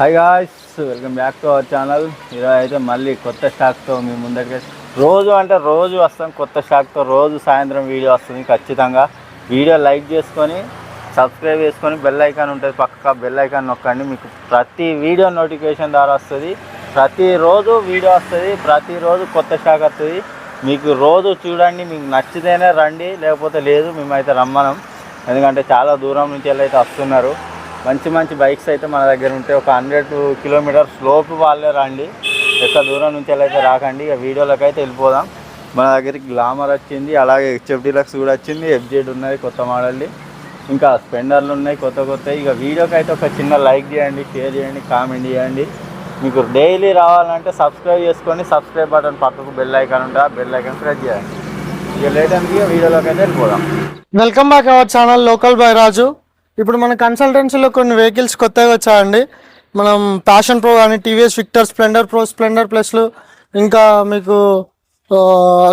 Hi guys welcome back to our channel ఈరోజు అయితే మళ్ళీ కొత్త స్టాక్తో మీ ముందరికి రోజు అంటే రోజు వస్తాం కొత్త స్టాక్తో రోజు సాయంత్రం వీడియో వస్తుంది ఖచ్చితంగా. వీడియో లైక్ చేసుకొని సబ్స్క్రైబ్ చేసుకొని బెల్ ఐకాన్ ఉంటుంది పక్క. బెల్ ఐకాన్ నొక్కండి. మీకు ప్రతి వీడియో నోటిఫికేషన్ ద్వారా వస్తుంది. ప్రతిరోజు వీడియో వస్తుంది. ప్రతిరోజు కొత్త స్టాక్ వస్తుంది. మీకు రోజు చూడండి మీకు నచ్చితేనే రండి లేకపోతే లేదు మేమైతే రమ్మనం. ఎందుకంటే చాలా దూరం నుంచి వెళ్ళి అయితే వస్తున్నారు. మంచి మంచి బైక్స్ అయితే మన దగ్గర ఉంటాయి. ఒక హండ్రెడ్ కిలోమీటర్స్ లోపు వాళ్ళే రండి. ఎక్కువ దూరం నుంచి అయితే రాకండి. ఇక వీడియోలోకి అయితే వెళ్ళిపోదాం. మన దగ్గరికి గ్లామర్ వచ్చింది అలాగే హెచ్ఎఫ్ డీలక్స్ కూడా వచ్చింది. ఎఫ్జెడ్ ఉన్నది కొత్త మోడల్ది. ఇంకా స్పెండర్లు ఉన్నాయి కొత్త కొత్త. ఇక వీడియోకి అయితే ఒక చిన్న లైక్ చేయండి షేర్ చేయండి కామెంట్ చేయండి. మీకు డైలీ రావాలంటే సబ్స్క్రైబ్ చేసుకొని సబ్స్క్రైబ్ బటన్ పక్కకు బెల్ ఐకాన్ ఉంటుంది ఆ బెల్ ఐకాన్ ప్రెస్ చేయండి. ఇక లేటెంట్గా వీడియోలోకి అయితే వెళ్ళిపోదాం. Welcome back our channel local by Raju ఇప్పుడు మన కన్సల్టెన్సీలో కొన్ని వెహికల్స్ కొత్తగా వచ్చాయండి. మనం ప్యాషన్ ప్రో కానీ TVS Victor Splendor Pro Splendor ప్లస్లు ఇంకా మీకు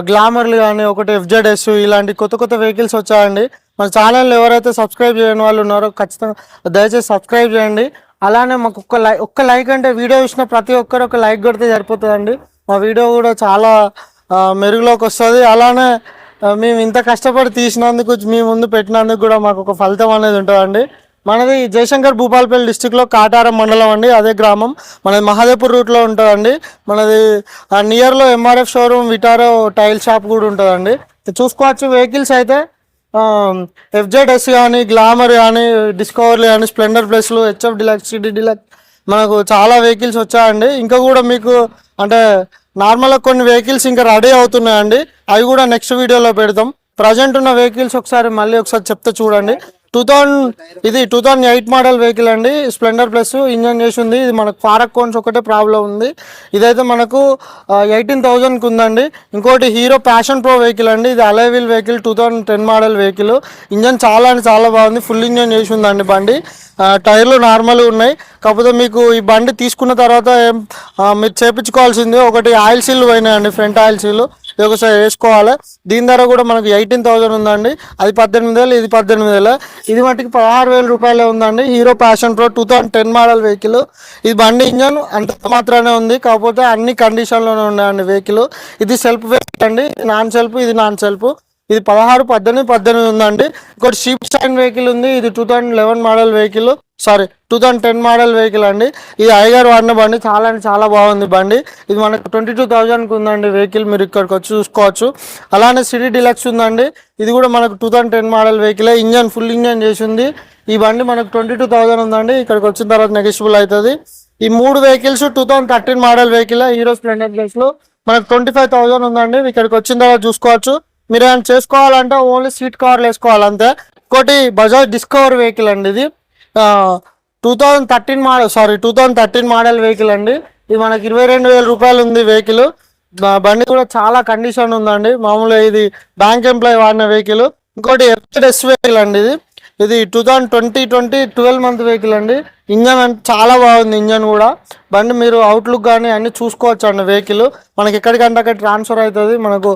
గ్లామర్లు కానీ ఒకటి ఎఫ్జెడ్ఎస్ ఇలాంటి కొత్త కొత్త వెహికల్స్ వచ్చాయండి. మన ఛానల్ ఎవరైతే సబ్స్క్రైబ్ చేయని వాళ్ళు ఉన్నారో ఖచ్చితంగా దయచేసి సబ్స్క్రైబ్ చేయండి. అలానే మాకు ఒక్క లైక్ ఒక్క లైక్ అంటే వీడియో చూసిన ప్రతి ఒక్కరు ఒక లైక్ కొడితే సరిపోతుందండి. మా వీడియో కూడా చాలా మెరుగులోకి వస్తుంది. అలానే మేము ఇంత కష్టపడి తీసినందుకు మీ ముందు పెట్టినందుకు కూడా మాకు ఒక ఫలితం అనేది ఉంటుందండి. మనది జయశంకర్ భూపాలపల్లి డిస్టిక్లో కాటారం మండలం అండి అదే గ్రామం. మనది మహాదేపూర్ రూట్లో ఉంటుందండి. మనది నియర్లో ఎంఆర్ఎఫ్ షోరూమ్ విటారో టైల్ షాప్ కూడా ఉంటుందండి. చూసుకోవచ్చు వెహికల్స్ అయితే ఎఫ్జెడ్ఎస్ కానీ గ్లామర్ కానీ డిస్కవర్లు కానీ Splendor ప్లస్లు H F Deluxe City Deluxe మనకు చాలా వెహికల్స్ వచ్చాయండి. ఇంకా కూడా మీకు అంటే నార్మల్గా కొన్ని వెహికల్స్ ఇంకా రెడీ అవుతున్నాయండి. అవి కూడా నెక్స్ట్ వీడియోలో పెడతాం ప్రజెంట్ ఉన్న వెహికల్స్ ఒకసారి మళ్ళీ ఒకసారి చెప్తే చూడండి. టూ థౌజండ్ ఇది two thousand eight model vehicle అండి. స్ప్లెండర్ ప్లస్ ఇంజన్ చేసి ఉంది. ఇది మనకు ఫారక్ కోన్స్ ఒకటే ప్రాబ్లం ఉంది. ఇదైతే మనకు ఎయిటీన్ థౌజండ్కి ఉందండి. ఇంకోటి హీరో ప్యాషన్ ప్రో వెహికల్ అండి. ఇది అలైవిల్ vehicle two thousand ten model vehicle. Engine చాలా అంటే చాలా బాగుంది. ఫుల్ ఇంజన్ చేసి ఉందండి బండి. టైర్లు నార్మల్ ఉన్నాయి. కాకపోతే మీకు ఈ బండి తీసుకున్న తర్వాత మీరు చేపించుకోవాల్సింది ఒకటి ఆయిల్ సీల్ పోయినాయండి ఫ్రంట్ ఆయిల్ సీల్. ఇది ఒకసారి వేసుకోవాలి. దీని ధర కూడా మనకు ఎయిటీన్ థౌసండ్ ఉందండి. అది పద్దెనిమిది వేలు ఇది పద్దెనిమిది వేలు. ఇది మటుకు పదహారు వేల రూపాయలే ఉందండి. Hero Passion Pro two thousand ten model vehicle. ఇది బండి ఇంజన్ అంత మాత్రమే ఉంది. కాకపోతే అన్ని కండిషన్లోనే ఉన్నాయండి వెహికల్. ఇది సెల్ఫ్ వెహికల్ అండి. నాన్ సెల్ఫ్ ఇది నాన్ సెల్ఫ్. ఇది పదహారు పద్దెనిమిది పద్దెనిమిది ఉందండి. ఇంకోటి షీప్ స్టాండ్ వెహికల్ ఉంది. ఇది two thousand eleven model vehicle. Sorry two thousand ten model vehicle అండి. ఇది ఐగర్ వాడిన బండి చాలా అంటే చాలా బాగుంది బండి. ఇది మనకు ట్వంటీ టూ థౌజండ్కి ఉందండి వెహికల్ మీరు ఇక్కడికి వచ్చి చూసుకోవచ్చు. అలానే సిటీ డిలక్స్ ఉందండి. ఇది కూడా మనకు two thousand ten model vehicle engine full engine చేసింది ఈ బండి మనకు ట్వంటీ టూ థౌసండ్ ఉందండి. ఇక్కడికి వచ్చిన తర్వాత నెగిషిబుల్ అవుతుంది. ఈ మూడు vehicles two thousand thirteen model vehicle Hero Splendor ప్లస్లో మనకు ట్వంటీ ఫైవ్ థౌసండ్ ఉందండి. ఇక్కడికి వచ్చిన తర్వాత చూసుకోవచ్చు. మీరు ఏమైనా చేసుకోవాలంటే ఓన్లీ సీట్ కవర్లు వేసుకోవాలి అంతే ఇంకోటి బజాజ్ డిస్కవర్ వెహికల్ అండి ఇది. Two thousand thirteen model sorry two thousand thirteen model vehicle అండి. ఇది మనకి ఇరవై రెండు వేల రూపాయలు ఉంది వెహికల్ బండి కూడా చాలా కండిషన్ ఉందండి. మామూలుగా ఇది బ్యాంక్ ఎంప్లాయ్ వాడిన వెహికల్ ఇంకోటి ఎఫ్ఎస్ వెహికల్ అండి ఇది. ఇది two thousand twenty twenty twelve month vehicle అండి. ఇంజన్ అంటే చాలా బాగుంది ఇంజన్ కూడా. బండి మీరు అవుట్లుక్ కానీ అన్ని చూసుకోవచ్చు అండి వెహికల్ మనకి ఎక్కడికంటే అక్కడ ట్రాన్స్ఫర్ అవుతుంది. మనకు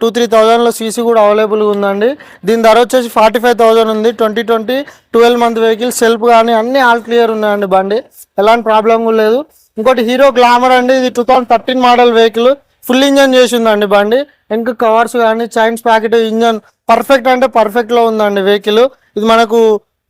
టూ త్రీ థౌజండ్లో సీసీ కూడా అవైలబుల్గా ఉందండి. దీని ధర వచ్చేసి ఫార్టీ ఫైవ్ థౌజండ్ ఉంది. Twenty twenty twelve month vehicle self కానీ అన్ని ఆల్ క్లియర్ ఉన్నాయండి బండి. ఎలాంటి ప్రాబ్లం కూడా లేదు. ఇంకోటి హీరో గ్లామర్ అండి. ఇది two thousand thirteen model vehicle full engine చేసి ఉందండి బండి. ఇంకా కవర్స్ కానీ చైన్స్ ప్యాకెట్ ఇంజన్ పర్ఫెక్ట్ అంటే పర్ఫెక్ట్లో ఉందండి వెహికల్ ఇది మనకు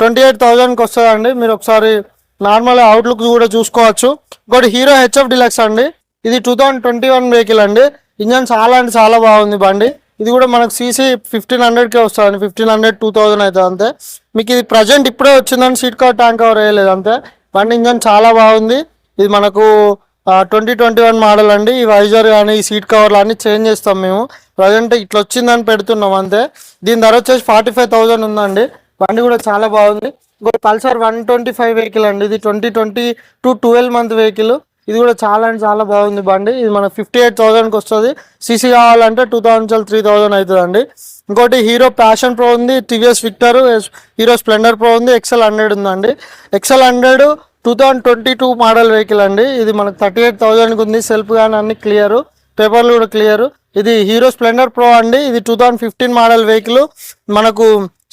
ట్వంటీ ఎయిట్ థౌజండ్కి వస్తుందండి. మీరు ఒకసారి నార్మల్ అవుట్లుక్ కూడా చూసుకోవచ్చు. ఇంకోటి హీరో హెచ్ఎఫ్ డిలక్స్ అండి. ఇది two thousand twenty one vehicle అండి. ఇంజన్ చాలా అంటే చాలా బాగుంది బండి. ఇది కూడా మనకు సీసీ ఫిఫ్టీన్ హండ్రెడ్కే వస్తుంది ఫిఫ్టీన్ హండ్రెడ్ టూ థౌజండ్ అవుతుంది అంతే. మీకు ఇది ప్రజెంట్ ఇప్పుడే వచ్చిందని సీట్ కవర్ ట్యాంక్ కవర్ వేయలేదు అంతే. బండి ఇంజన్ చాలా బాగుంది. ఇది మనకు ట్వంటీ ట్వంటీ వన్ మోడల్ అండి. ఈ వైజర్ కానీ ఈ సీట్ కవర్లు అన్నీ చేంజ్ చేస్తాం మేము. ప్రజెంట్ ఇట్లా వచ్చిందని పెడుతున్నాం అంతే. దీని ధర వచ్చేసి ఫార్టీ ఫైవ్ థౌజండ్ ఉందండి. బండి కూడా చాలా బాగుంది. ఇంకోటి Pulsar one twenty five vehicle అండి. ఇది twenty twenty to twelve month vehicle. ఇది కూడా చాలా అంటే చాలా బాగుంది బండి. ఇది మనకు ఫిఫ్టీ ఎయిట్ థౌసండ్కి వస్తుంది. సీసీ కావాలంటే టూ థౌసండ్ చాలా త్రీ థౌసండ్ అవుతుందండి ఇంకోటి హీరో ప్యాషన్ ప్రో ఉంది TVS Victor Hero Splendor Pro ఉంది ఎక్సెల్ హండ్రెడ్ ఉందండి. XL hundred two thousand twenty two model vehicle అండి. ఇది మనకు థర్టీ ఎయిట్ థౌసండ్కి ఉంది. సెల్ఫ్ కానీ అన్ని క్లియర్. పేపర్లు కూడా క్లియర్. ఇది హీరో స్ప్లెండర్ ప్రో అండి. ఇది two thousand fifteen model vehicle. మనకు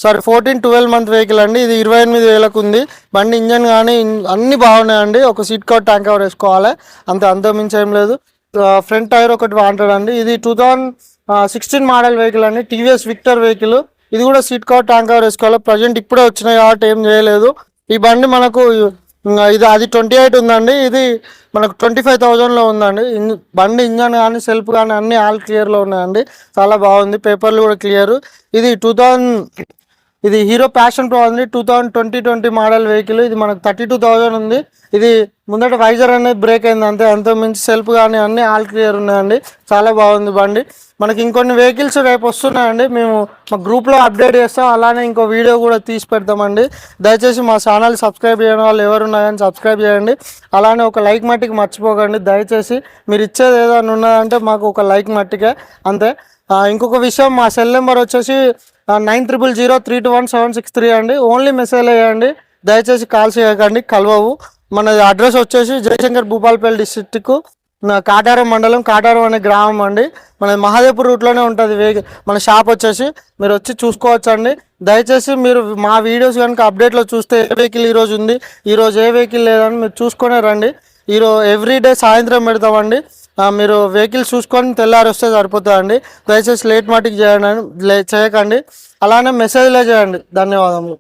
sorry fourteen twelve month vehicle అండి. ఇది ఇరవై ఎనిమిది వేలకు ఉంది. బండి ఇంజన్ కానీ అన్ని బాగున్నాయండి. ఒక సీట్ కవర్ ట్యాంక్ కవర్ వేసుకోవాలి. అంతే అంత మించి ఏం లేదు. ఫ్రంట్ టైర్ ఒకటి వాంటెడ్ అండి. ఇది two thousand sixteen model vehicle అండి. టీవీఎస్ విక్టర్ వెహికల్ ఇది కూడా సీట్ కవర్ ట్యాంక్ కవర్ వేసుకోవాలి. ప్రజెంట్ ఇప్పుడే వచ్చినాయి కాబట్టి ఏం చేయలేదు. ఈ బండి మనకు ఇది అది ట్వంటీ ఎయిట్ ఉందండి. ఇది మనకు ట్వంటీ ఫైవ్ థౌజండ్లో ఉందండి. బండి ఇంజన్ కానీ సెల్ఫ్ కానీ అన్ని ఆల్ క్లియర్లో ఉన్నాయండి. చాలా బాగుంది. పేపర్లు కూడా క్లియర్. ఇది టూ థౌజండ్ ఇది హీరో ప్యాషన్ ప్రో ఉంది. Two thousand twenty twenty model vehicle. ఇది మనకు థర్టీ టూ థౌజండ్ ఉంది. ఇది ముందట వైజర్ అనేది బ్రేక్ అయింది. అంతే అంత మించి సెల్ఫ్ కానీ అన్ని ఆల్ క్లియర్ ఉన్నాయండి. చాలా బాగుంది బండి. మనకి ఇంకొన్ని వెహికల్స్ రేపు వస్తున్నాయండి. మేము మా గ్రూప్లో అప్డేట్ చేస్తాం. అలానే ఇంకో వీడియో కూడా తీసి పెడతామండి. దయచేసి మా ఛానల్ సబ్స్క్రైబ్ చేయని వాళ్ళు ఎవరు ఉన్నారని సబ్స్క్రైబ్ చేయండి. అలానే ఒక లైక్ మట్టికి మర్చిపోకండి. దయచేసి మీరు ఇచ్చేది ఏదైనా ఉన్నదంటే మాకు ఒక లైక్ మట్టికే. అంతే. ఇంకొక విషయం మా సెల్ నెంబర్ వచ్చేసి nine triple zero three two one seven six three అండి. ఓన్లీ మెసేజ్ వేయండి దయచేసి కాల్ చేయకండి కలవవు. మన అడ్రస్ వచ్చేసి జయశంకర్ భూపాల్పల్లి డిస్టిక్ కాటారం మండలం కాటారం అనే గ్రామం అండి. మన మహాదేవ్పూర్ రూట్లోనే ఉంటుంది వేగ మన షాప్ వచ్చేసి. మీరు వచ్చి చూసుకోవచ్చు అండి దయచేసి మీరు మా వీడియోస్ కనుక అప్డేట్లో చూస్తే ఏ వెహికల్ ఈరోజు ఉంది ఈరోజు ఏ వెహికల్ లేదని మీరు చూసుకునే రండి. ఈరోజు ఎవ్రీ డే సాయంత్రం పెడతామండి. మీరు వెహికల్ చూసుకొని తెల్లారి వస్తే సరిపోతుందండి. దయచేసి లేట్ మటుకు చేయండి చేయకండి. అలానే మెసేజ్లే చేయండి. ధన్యవాదములు.